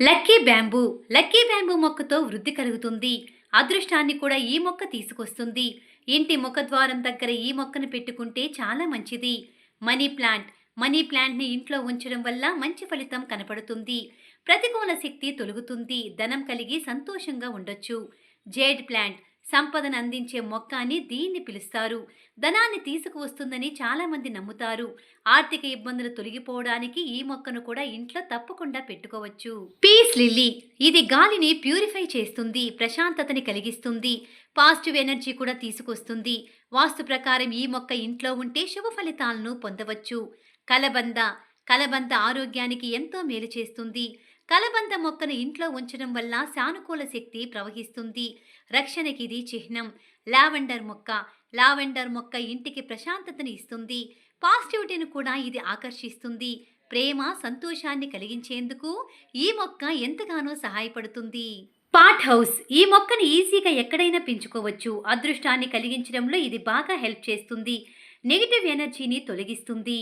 Lucky bamboo. Lucky bamboo మొక్కతో వృద్ధి కలుగుతుంది. అదృష్టాన్ని కూడా ఈ మొక్క తీసుకొస్తుంది. ఇంటి ముఖద్వారం దగ్గర ఈ మొక్కను పెట్టుకుంటే చాలా మంచిది. Money plant. మనీ ప్లాంట్ని ఇంట్లో ఉంచడం వల్ల మంచి ఫలితం కనపడుతుంది. ప్రతికూల శక్తి తొలుగుతుంది. ధనం కలిగి సంతోషంగా ఉండొచ్చు. Jade plant. సంపదను అందించే మొక్క అని దీన్ని పిలుస్తారు. ధనాన్ని తీసుకువస్తుందని చాలామంది నమ్ముతారు. ఆర్థిక ఇబ్బందులు తొలగిపోవడానికి ఈ మొక్కను కూడా ఇంట్లో తప్పకుండా పెట్టుకోవచ్చు. పీస్ లిల్లీ ఇది గాలిని ప్యూరిఫై చేస్తుంది ప్రశాంతతని కలిగిస్తుంది పాజిటివ్ ఎనర్జీ కూడా తీసుకొస్తుంది. వాస్తు ప్రకారం ఈ మొక్క ఇంట్లో ఉంటే శుభ ఫలితాలను పొందవచ్చు. కలబంద కలబంద ఆరోగ్యానికి ఎంతో మేలు చేస్తుంది. కలబంద మొక్కను ఇంట్లో ఉంచడం వల్ల సానుకూల శక్తి ప్రవహిస్తుంది. రక్షణకి ఇది చిహ్నం. లావెండర్ మొక్క లావెండర్ మొక్క ఇంటికి ప్రశాంతతను ఇస్తుంది. పాజిటివిటీని కూడా ఇది ఆకర్షిస్తుంది. ప్రేమ సంతోషాన్ని కలిగించేందుకు ఈ మొక్క ఎంతగానో సహాయపడుతుంది. Pothos. ఈ మొక్కను ఈజీగా ఎక్కడైనా పెంచుకోవచ్చు. అదృష్టాన్ని కలిగించడంలో ఇది బాగా హెల్ప్ చేస్తుంది. నెగిటివ్ ఎనర్జీని తొలగిస్తుంది.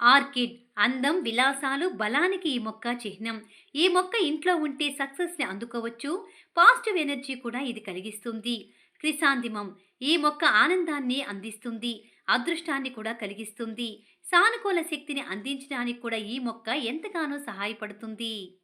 ఆర్కిడ్ అందం విలాసాలు బలానికి ఈ మొక్క చిహ్నం. ఈ మొక్క ఇంట్లో ఉంటే సక్సెస్ని అందుకోవచ్చు. పాజిటివ్ ఎనర్జీ కూడా ఇది కలిగిస్తుంది. క్రిసాంతిమం ఈ మొక్క ఆనందాన్ని అందిస్తుంది అదృష్టాన్ని కూడా కలిగిస్తుంది. సానుకూల శక్తిని అందించడానికి కూడా ఈ మొక్క ఎంతగానో సహాయపడుతుంది.